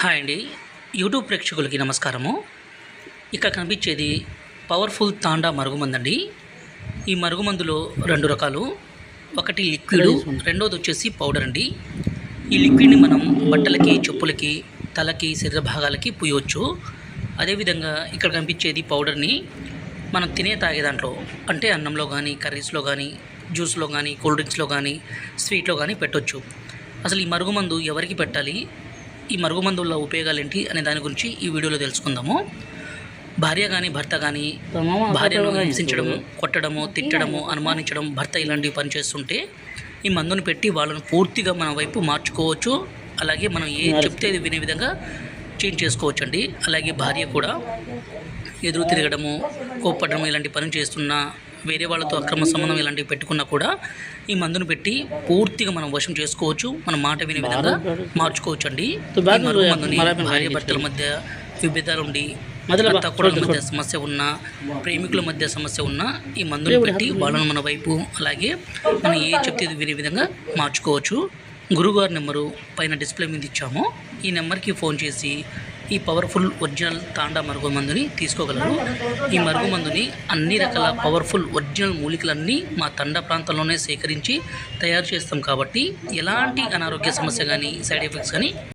Hi అండి. YouTube ప్రేక్షకులకి నమస్కారము. ఇక్కడ కనిపించేది పవర్ఫుల్ తాండా మరుగుమందండి. ఈ మరుగుమందులో రెండు రకాలు. ఒకటి లిక్విడ్ రెండోది వచ్చేసి పౌడర్ అండి. ఈ లిక్విడ్ని మనం బట్టలకి చెప్పులకి తలకి శరీర భాగాలకి పూయవచ్చు. అదేవిధంగా ఇక్కడ కనిపించేది పౌడర్ని మనం తినే తాగే దాంట్లో అంటే అన్నంలో కానీ కర్రీస్లో కానీ జ్యూస్లో కానీ కూల్ డ్రింక్స్లో కానీ స్వీట్లో కానీ పెట్టొచ్చు. అసలు ఈ మరుగుమందు ఎవరికి పెట్టాలి? ఈ మరుగుమందు వల్ల ఉపయోగాలు ఏంటి అనే దాని గురించి ఈ వీడియోలో తెలుసుకుందాము. భార్య కానీ భర్త కానీ భార్యను హింసించడము కొట్టడము తిట్టడము అనుమానించడం భర్త ఇలాంటివి పని చేస్తుంటే ఈ మందుని పెట్టి వాళ్ళను పూర్తిగా మన వైపు మార్చుకోవచ్చు. అలాగే మనం ఏ చెప్తే అది వినే విధంగా చేంజ్ చేసుకోవచ్చు అండి అలాగే భార్య కూడా ఎదురు తిరగడము కోప్పడము ఇలాంటి పనులు చేస్తున్నా వేరే వాళ్ళతో అక్రమ సంబంధం ఇలాంటివి పెట్టుకున్నా కూడా ఈ మందును పెట్టి పూర్తిగా మనం వశం చేసుకోవచ్చు. మన మాట వినే విధంగా మార్చుకోవచ్చు అండి భార్య భర్తల మధ్య విభేదాలు ఉండి మధ్య సమస్య ఉన్నా ప్రేమికుల మధ్య సమస్య ఉన్నా ఈ మందుని పెట్టి వాళ్ళను మన వైపు అలాగే మనం ఏ చెప్తే వినే విధంగా మార్చుకోవచ్చు. గురుగారి నెంబరు పైన డిస్ప్లే మీద ఇచ్చాము. ఈ నెంబర్కి ఫోన్ చేసి ఈ పవర్ఫుల్ ఒరిజినల్ తాండా మరుగు మందుని తీసుకోగలరు. ఈ మరుగు మందుని అన్ని రకాల పవర్ఫుల్ ఒరిజినల్ మూలికలన్నీ మా తండా ప్రాంతంలోనే సేకరించి తయారు చేస్తాం కాబట్టి ఎలాంటి అనారోగ్య సమస్య కానీ సైడ్ ఎఫెక్ట్స్ కానీ